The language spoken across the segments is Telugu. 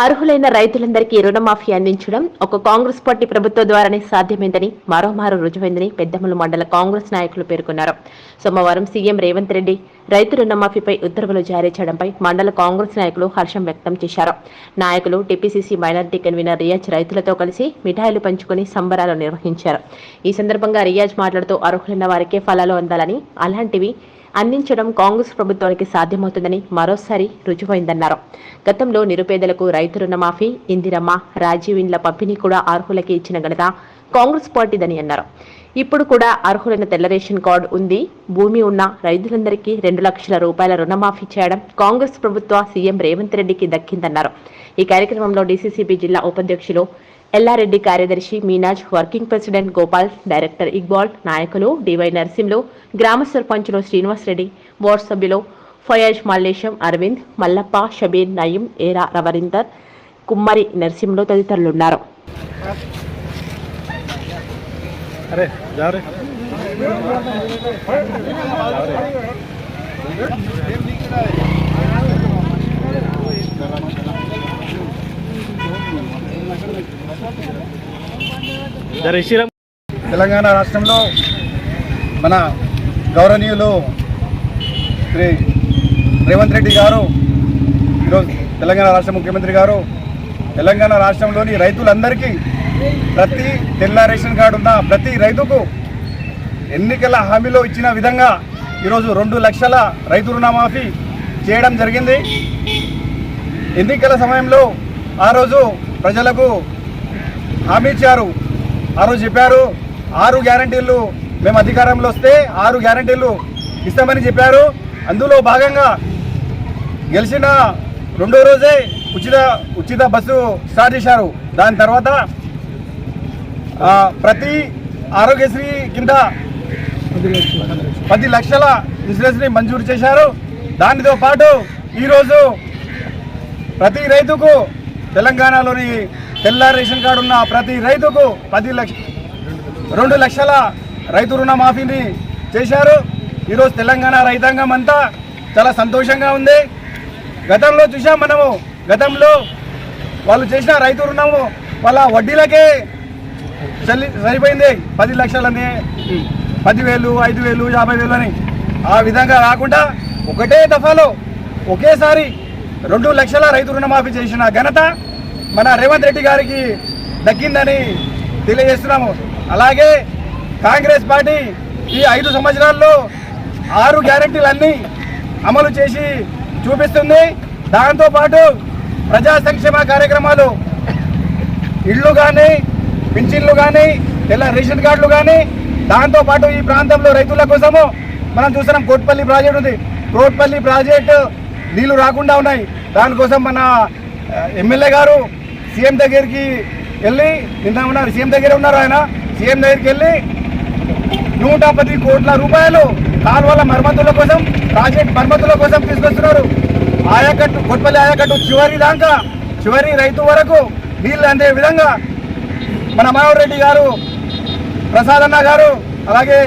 అర్హులైన రైతులందరికీ రుణమాఫీ అందించడం ఒక కాంగ్రెస్ పార్టీ ప్రభుత్వం ద్వారానే సాధ్యమైందని మరోమారు రుజువైందని పెద్దమల మండల కాంగ్రెస్ నాయకులు పేర్కొన్నారు. సోమవారం సీఎం రేవంత్ రెడ్డి రైతు రుణమాఫీపై ఉత్తర్వులు జారీ చేయడంపై మండల కాంగ్రెస్ నాయకులు హర్షం వ్యక్తం చేశారు. నాయకులు టీపీసీసీ మైనార్టీ కన్వీనర్ రియాజ్ రైతులతో కలిసి మిఠాయిలు పంచుకుని సంబరాలు నిర్వహించారు. ఈ సందర్భంగా రియాజ్ మాట్లాడుతూ అర్హులైన వారికే ఫలాలు అందాలని అలాంటివి అందించడం కాంగ్రెస్ ప్రభుత్వానికి సాధ్యమవుతుందని మరోసారి రుజువైందన్నారు. గతంలో నిరుపేదలకు రైతు రుణమాఫీ ఇందిరమ్మ రాజీవ్ ఇండ్ల పంపిణీ కూడా అర్హులకి ఇచ్చిన ఘనత కాంగ్రెస్ పార్టీదని అన్నారు. ఇప్పుడు కూడా అర్హులైన తెల్ల రేషన్ కార్డు ఉంది. భూమి ఉన్న రైతులందరికీ రెండు లక్షల రూపాయల రుణమాఫీ చేయడం కాంగ్రెస్ ప్రభుత్వ సీఎం రేవంత్ రెడ్డికి దక్కిందన్నారు. ఈ కార్యక్రమంలో డీసీసీబీ జిల్లా ఉపాధ్యక్షులు ఎల్లారెడ్డి కార్యదర్శి Meenaj working president Gopal director Iqbal నాయకులు డివై నరసింహులు గ్రామ సర్పంచులు శ్రీనివాస్ రెడ్డి వార్డు సభ్యులు ఫయాజ్ మల్లేశం అరవింద్ మల్లప్ప షబీర్ నయీం ఏరా రవరీందర్ కుమ్మరి నరసింహులు తదితరులున్నారు अरे తెలంగాణ రాష్ట్రంలో మన గౌరవనీయులు శ్రీ రేవంత్ రెడ్డి గారు ఈరోజు తెలంగాణ రాష్ట్ర ముఖ్యమంత్రి గారు తెలంగాణ రాష్ట్రంలోని రైతులందరికీ ప్రతి తెల్ల రేషన్ కార్డు ఉన్న ప్రతి రైతుకు ఎన్నికల హామీలో ఇచ్చిన విధంగా ఈరోజు రెండు లక్షల రైతు రుణమాఫీ చేయడం జరిగింది. ఎన్నికల సమయంలో ఆ రోజు ప్రజలకు హామీ ఇచ్చారు. ఆ రోజు చెప్పారు ఆరు గ్యారంటీలు మేము అధికారంలో వస్తే ఆరు గ్యారంటీలు ఇస్తామని చెప్పారు. అందులో భాగంగా గెలిచిన రెండో రోజే ఉచిత ఉచిత బస్సు స్టార్ట్ చేశారు. దాని తర్వాత ప్రతి ఆరోగ్యశ్రీ కింద పది లక్షల ఇన్సూరెన్స్ని మంజూరు చేశారు. దానితో పాటు ఈరోజు ప్రతి రైతుకు తెలంగాణలోని తెల్ల రేషన్ కార్డు ఉన్న ప్రతి రైతుకు పది లక్ష రెండు లక్షల రైతు రుణమాఫీని చేశారు. ఈరోజు తెలంగాణ రైతాంగం అంతా చాలా సంతోషంగా ఉంది. గతంలో చూసాం మనము గతంలో వాళ్ళు చేసిన రైతు రుణము వాళ్ళ వడ్డీలకే చల్లి సరిపోయింది. పది లక్షలని పదివేలు ఐదు వేలు యాభై వేలు అని. ఆ విధంగా కాకుండా ఒకటే దఫాలో ఒకేసారి రెండు లక్షల రైతు రుణమాఫీ చేసిన ఘనత మన రేవంత్ రెడ్డి గారికి దక్కిందని తెలియజేస్తున్నాము. అలాగే కాంగ్రెస్ పార్టీ ఈ ఐదు సంవత్సరాల్లో ఆరు గ్యారంటీలన్నీ అమలు చేసి చూపిస్తుంది. దాంతోపాటు ప్రజా సంక్షేమ కార్యక్రమాలు ఇళ్ళు కానీ పింఛన్లు కానీ తెల్ల రేషన్ కార్డులు కానీ దాంతోపాటు ఈ ప్రాంతంలో రైతుల కోసము మనం చూస్తున్నాం కోట్పల్లి ప్రాజెక్ట్ ఉంది. కోట్పల్లి ప్రాజెక్టు నీళ్ళు రాకుండా ఉన్నాయి. దానికోసం మన ఎమ్మెల్యే గారు సీఎం దగ్గరికి వెళ్ళి నిన్న ఉన్నారు సీఎం దగ్గర ఉన్నారు ఆయన. సీఎం దగ్గరికి వెళ్ళి నూట పది కోట్ల రూపాయలు కాలువల మరమ్మతుల కోసం ప్రాజెక్ట్ మరమ్మతుల కోసం తీసుకొస్తున్నారు. ఆయకట్టు కొట్పల్లి ఆయకట్టు చివరి దాకా చివరి రైతు వరకు నీళ్ళు అందే విధంగా మన మనోహర్ రెడ్డి గారు ప్రసాదన్న గారు అలాగే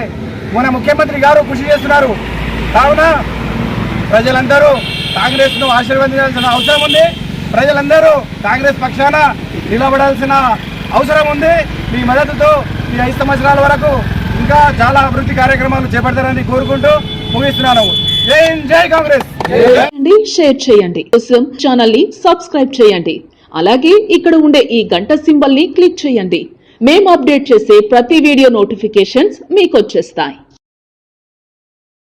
మన ముఖ్యమంత్రి గారు కృషి చేస్తున్నారు. కావున ప్రజలందరూ కాంగ్రెస్ను ఆశీర్వదించాల్సిన అవసరం ఉంది. ప్రజలందరూ కాంగ్రెస్ పక్షాన నిలబడాల్సిన అవసరం ఉంది. మీ మద్దతుతో ఈ ఐదు సంవత్సరాల వరకు ఇంకా చాలా అభివృద్ధి కార్యక్రమాలు చేపడతారని కోరుకుంటూ ముగిస్తున్నాను. జై జై కాంగ్రెస్. షేర్ చేయండి. కోసం ఛానల్ని సబ్స్క్రైబ్ చేయండి. అలాగే ఇక్కడ ఉండే ఈ గంట సింబల్ని క్లిక్ చేయండి. మేము అప్డేట్ చేసే ప్రతి వీడియో నోటిఫికేషన్స్ మీకు వచ్చేస్తాయి.